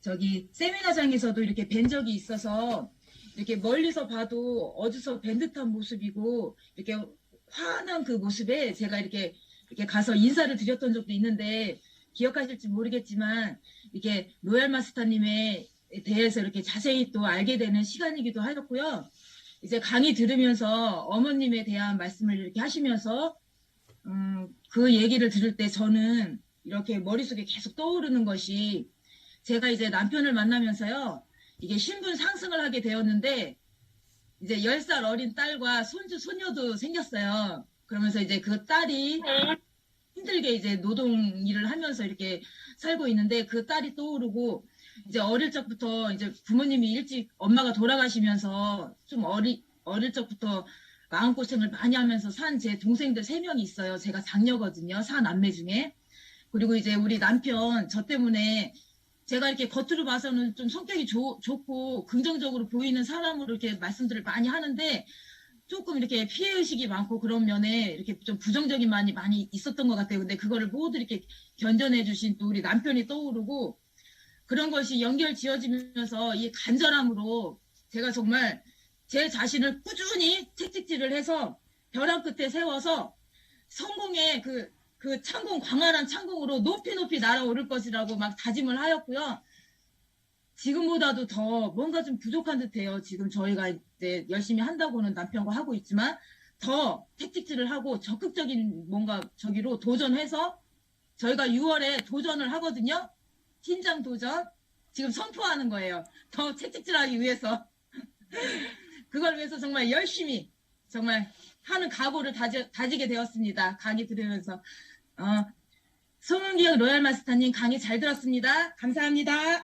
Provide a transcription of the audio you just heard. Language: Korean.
저기 세미나장에서도 이렇게 뵌 적이 있어서 이렇게 멀리서 봐도 어디서 뵌 듯한 모습이고 이렇게 환한 그 모습에 제가 이렇게 이렇게 가서 인사를 드렸던 적도 있는데 기억하실지 모르겠지만 이렇게 로얄 마스터님에 대해서 이렇게 자세히 또 알게 되는 시간이기도 하였고요. 이제 강의 들으면서 어머님에 대한 말씀을 이렇게 하시면서 음, 그 얘기를 들을 때 저는 이렇게 머릿속에 계속 떠오르는 것이 제가 이제 남편을 만나면서요. 이게 신분 상승을 하게 되었는데 이제 10살 어린 딸과 손주 손녀도 생겼어요. 그러면서 이제 그 딸이 힘들게 이제 노동 일을 하면서 이렇게 살고 있는데 그 딸이 떠오르고 이제 어릴 적부터 이제 부모님이 일찍 엄마가 돌아가시면서 좀 어리 어릴 적부터 마음고생을 많이 하면서 산 제 동생들 세 명이 있어요. 제가 장녀거든요. 사 남매 중에. 그리고 이제 우리 남편 저 때문에 제가 이렇게 겉으로 봐서는 좀 성격이 좋, 좋고 긍정적으로 보이는 사람으로 이렇게 말씀들을 많이 하는데 조금 이렇게 피해 의식이 많고 그런 면에 이렇게 좀 부정적인 면이 많이 있었던 것 같아요. 근데 그거를 모두 이렇게 견뎌내 주신 또 우리 남편이 떠오르고 그런 것이 연결 지어지면서 이 간절함으로 제가 정말 제 자신을 꾸준히 채찍질을 해서 벼랑 끝에 세워서 성공의 그, 그 창공, 광활한 창공으로 높이 높이 날아오를 것이라고 막 다짐을 하였고요. 지금보다도 더 뭔가 좀 부족한 듯해요. 지금 저희가 이제 열심히 한다고는 남편과 하고 있지만 더 채찍질을 하고 적극적인 뭔가 저기로 도전해서 저희가 6월에 도전을 하거든요. 팀장 도전. 지금 선포하는 거예요. 더 채찍질하기 위해서. 그걸 위해서 정말 열심히 정말 하는 각오를 다지, 다지게 되었습니다. 강의 들으면서. 어, 송은기영 로얄 마스터님 강의 잘 들었습니다. 감사합니다.